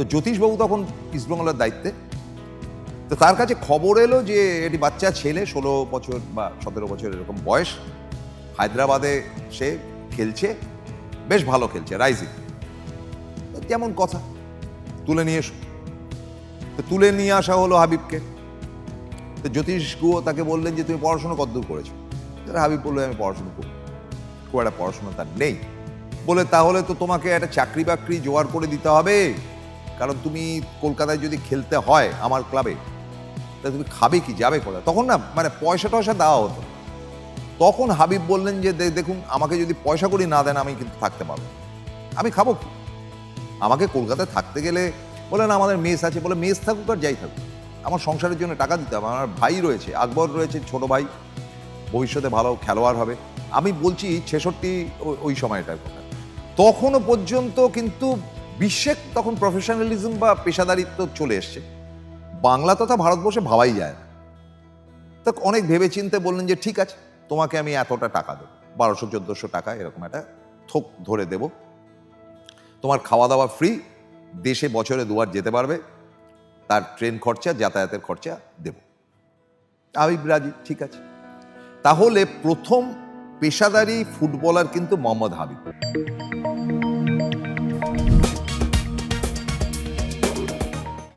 তো জ্যোতিষবাবু তখন ইস্টবেঙ্গলের দায়িত্বে। তো তার কাছে খবর এলো যে এটি বাচ্চা ছেলে, ষোলো বছর বা সতেরো বছর এরকম বয়স। হায়দ্রাবাদে সে খেলছে, বেশ ভালো খেলছে রাইজিং যেমন কথা? তুলে নিয়ে এসো। তো তুলে নিয়ে আসা হলো হাবিবকে। তো জ্যোতিষ গুহ তাকে বললেন যে, তুমি পড়াশোনা কতদূর করেছ? হাবিব বলল, আমি পড়াশোনা করি। খুব একটা পড়াশোনা তার নেই। বলে, তাহলে তো তোমাকে একটা চাকরি বাকরি জোগাড় করে দিতে হবে। কারণ তুমি কলকাতায় যদি খেলতে হয় আমার ক্লাবে, তা তুমি খাবে কি, যাবে কোথায়? তখন না মানে পয়সা টয়সা দেওয়া হতো। তখন হাবিব বললেন যে দেখুন, আমাকে যদি পয়সা করি না দেন, আমি কিন্তু থাকতে পারব আমি খাব কি? আমাকে কলকাতায় থাকতে গেলে বলে না আমাদের মেস আছে। বলে, মেস থাকুক আর যাই থাকুক। আমার সংসারের জন্য টাকা দিতে হবে। আমার ভাই রয়েছে, আকবর রয়েছে, ছোট ভাই। ভবিষ্যতে ভালো খেলোয়াড় হবে। আমি বলছি, ছেষট্টি ওই সময়টার কথা। তখনও পর্যন্ত কিন্তু বিশ্বে তখন প্রফেশনালিজম বা পেশাদারিত্ব চলে এসছে। বাংলা তথা ভারতবর্ষে ভাবাই যায় না। তো অনেক ভেবেচিন্তে বললেন যে, ঠিক আছে, তোমাকে আমি এতটা টাকা দেবো, বারোশো, চোদ্দোশো টাকা, এরকম একটা থোক ধরে দেব। তোমার খাওয়া দাওয়া ফ্রি দেশে বছরে দুবার যেতে পারবে, তার ট্রেন খরচা, যাতায়াতের খরচা দেব। আমি রাজি, ঠিক আছে। তাহলে প্রথম পেশাদারি ফুটবলার কিন্তু মোহাম্মদ হাবিব